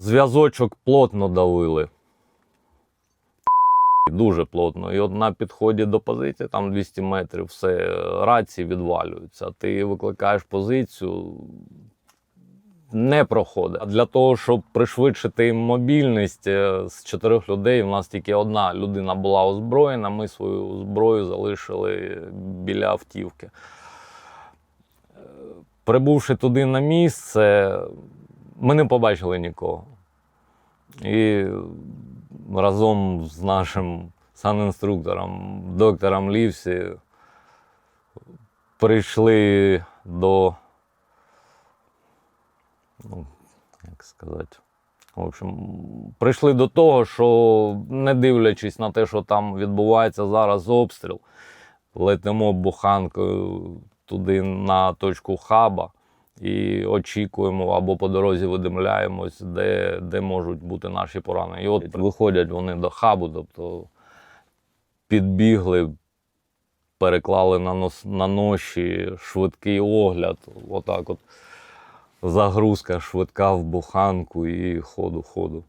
Зв'язочок плотно давили. Дуже плотно. І от на підході до позиції, там 200 метрів, все, рації відвалюються. Ти викликаєш позицію, не проходить. А для того, щоб пришвидшити їм мобільність е, з чотирьох людей, у нас тільки одна людина була озброєна. Ми свою зброю залишили біля автівки. Е, Прибувши туди на місце, ми не побачили нікого. І разом з нашим санінструктором, доктором Лівсі, прийшли до, ну, як сказати, в общем, прийшли до того, що не дивлячись на те, що там відбувається зараз обстріл, летимо буханкою туди на точку хаба і очікуємо або по дорозі видимляємось, де, де можуть бути наші поранені. І от виходять вони до хабу, тобто підбігли, переклали на, нос, на ноші швидкий огляд. Отак от загрузка швидка в буханку і ходу, ходу.